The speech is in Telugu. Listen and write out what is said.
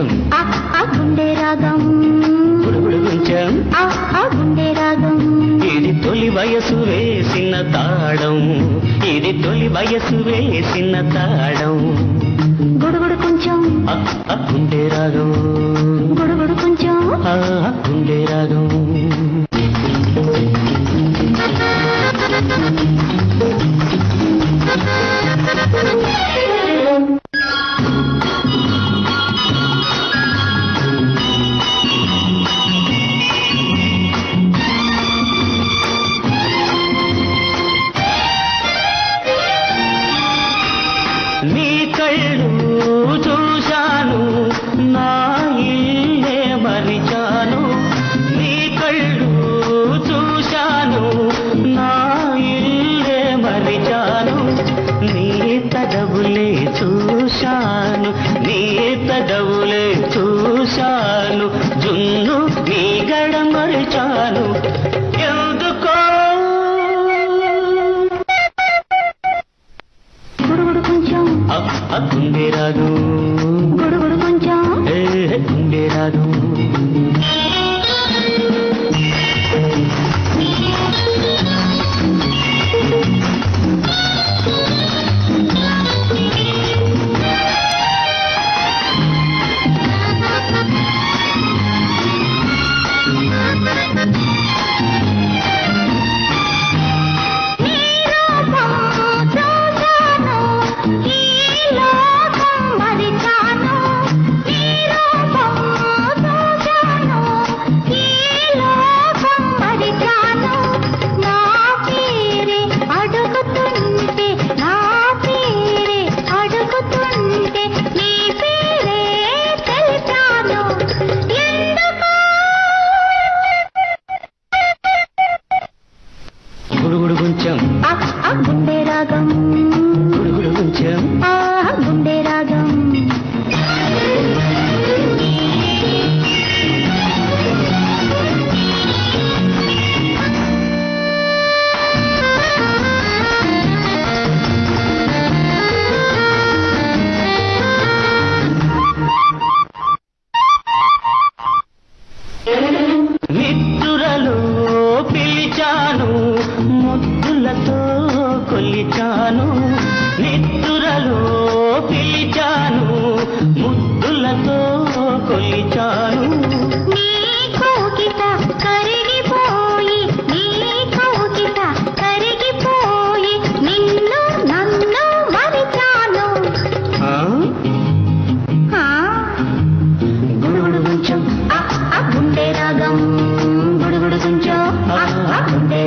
గుంచాం గుండె రాగం గుడుగుడు గుంచాం గుండె రాగం ఇది తొలి వయసు వేసిన తాళం. ఇది తొలి వయసు వేసిన తాళం. గుడుగుడు కొంచెం గుండె రాగం గుడుగుడు కొంచెం నీ కళ్ళు చూశాను. నా ఉండేరాదు. గుడుగుడు కొంచెం ఉండేరాదు. కొలిచాను నిద్దురలో పిలిచాను ముద్దులతో కొలిచాను. గుండె గుడుగుడు కొంచెం గుండె